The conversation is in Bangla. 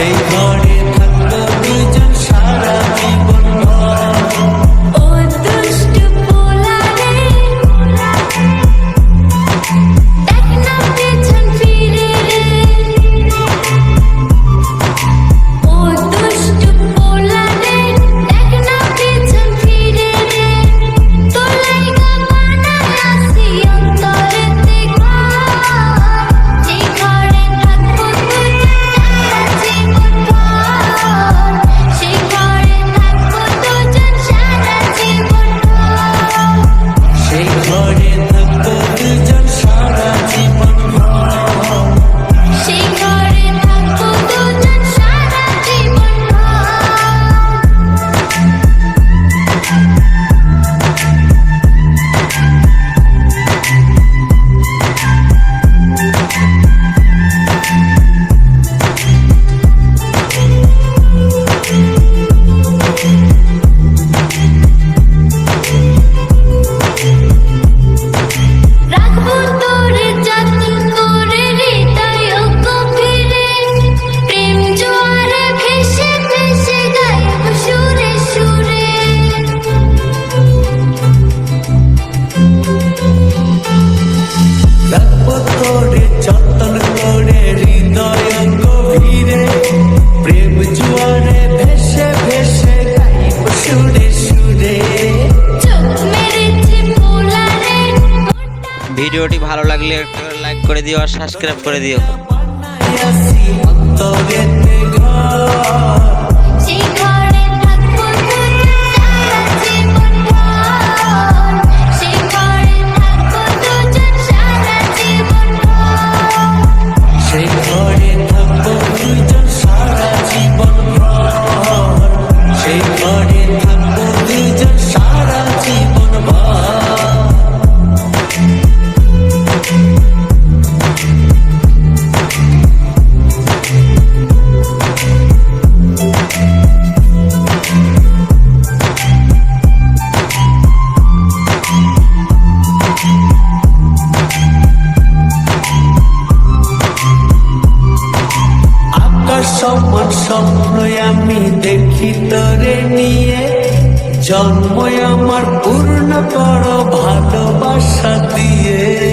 They ভিডিওটি ভালো লাগলে লাইক করে দিও আর সাবস্ক্রাইব করে দিও। দেখি তরে নিয়ে। জন্ম আমার পূর্ণ পর ভালোবাসা দিয়ে।